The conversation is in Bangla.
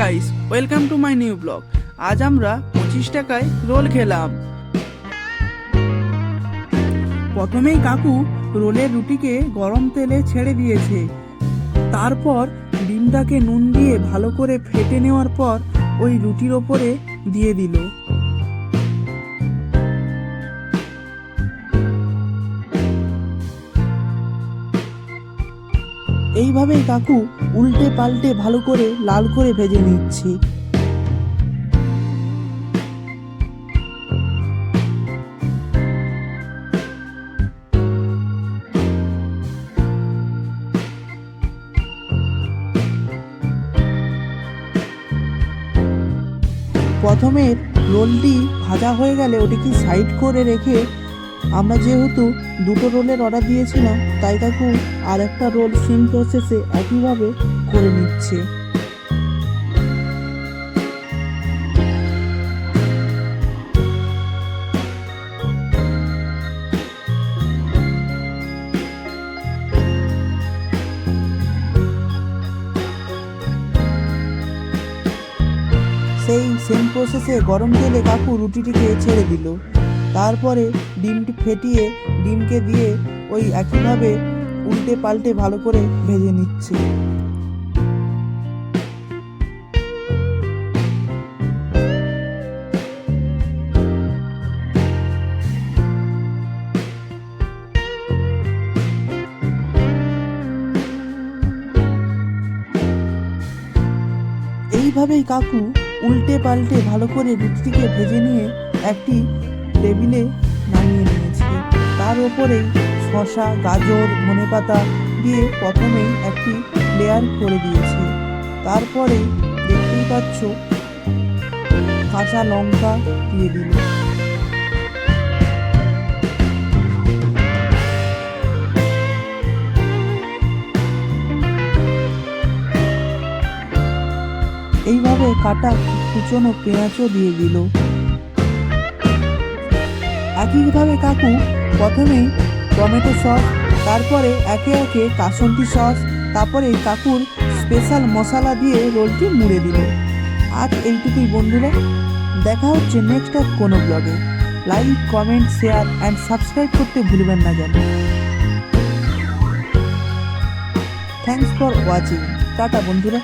Guys welcome to my new blog আজ আমরা পঁচিশ টাকায় রোল খেলাম। প্রথমেই কাকু রোলের রুটিকে গরম তেলে ছেড়ে দিয়েছে। তারপর ডিমটাকে নুন দিয়ে ভালো করে ফেটে নেওয়ার পর ওই রুটির ওপরে দিয়ে দিল। এইভাবেই কাকু উল্টে পাল্টে ভালো করে লাল করে ভেজে নিচ্ছি। প্রথমে রোলটি ভাজা হয়ে গেলে ওটিকে সাইড করে রেখে আমরা যেহেতু দুটো রোলের অর্ডার দিয়েছিলাম, তাই কাকু আর একটা রোল সেম প্রসেসে একইভাবে করে নিচ্ছে। সেই সেম প্রসেসে গরম তেলে কাকু রুটিটিকে ছেড়ে দিল। তারপরে ডিমটি ফেটিয়ে, ডিমকে দিয়ে ওই একইভাবে উল্টে পাল্টে ভালো করে ভেজে নিচ্ছে। এইভাবেই কাকু উল্টে পাল্টে ভালো করে রুটিটিকে ভেজে নিয়ে একটি টেবিলে নামিয়ে নিয়েছে। তার ওপরেই শসা, গাজর, ধনেপাতা দিয়ে প্রথমেই একটি লেয়ার করে দিয়েছে। তারপরে দেখতেই পাচ্ছ, কাঁচা লঙ্কা দিয়ে দিল এইভাবে কাটা কুচনো পেঁয়াজও দিয়ে দিল। একইভাবে কাকু প্রথমেই টমেটো সস, তারপরে একে একে কাসন্তি সস, তারপরে কাকুর স্পেশাল মশলা দিয়ে রোলটি মুড়ে দিল। আজ এইটুকুই বন্ধুরা। দেখা হচ্ছে নেক্সট আর কোনো ব্লগে like comment share and subscribe করতে ভুলবেন না যেন। থ্যাংকস ফর ওয়াচিং টাটা বন্ধুরা।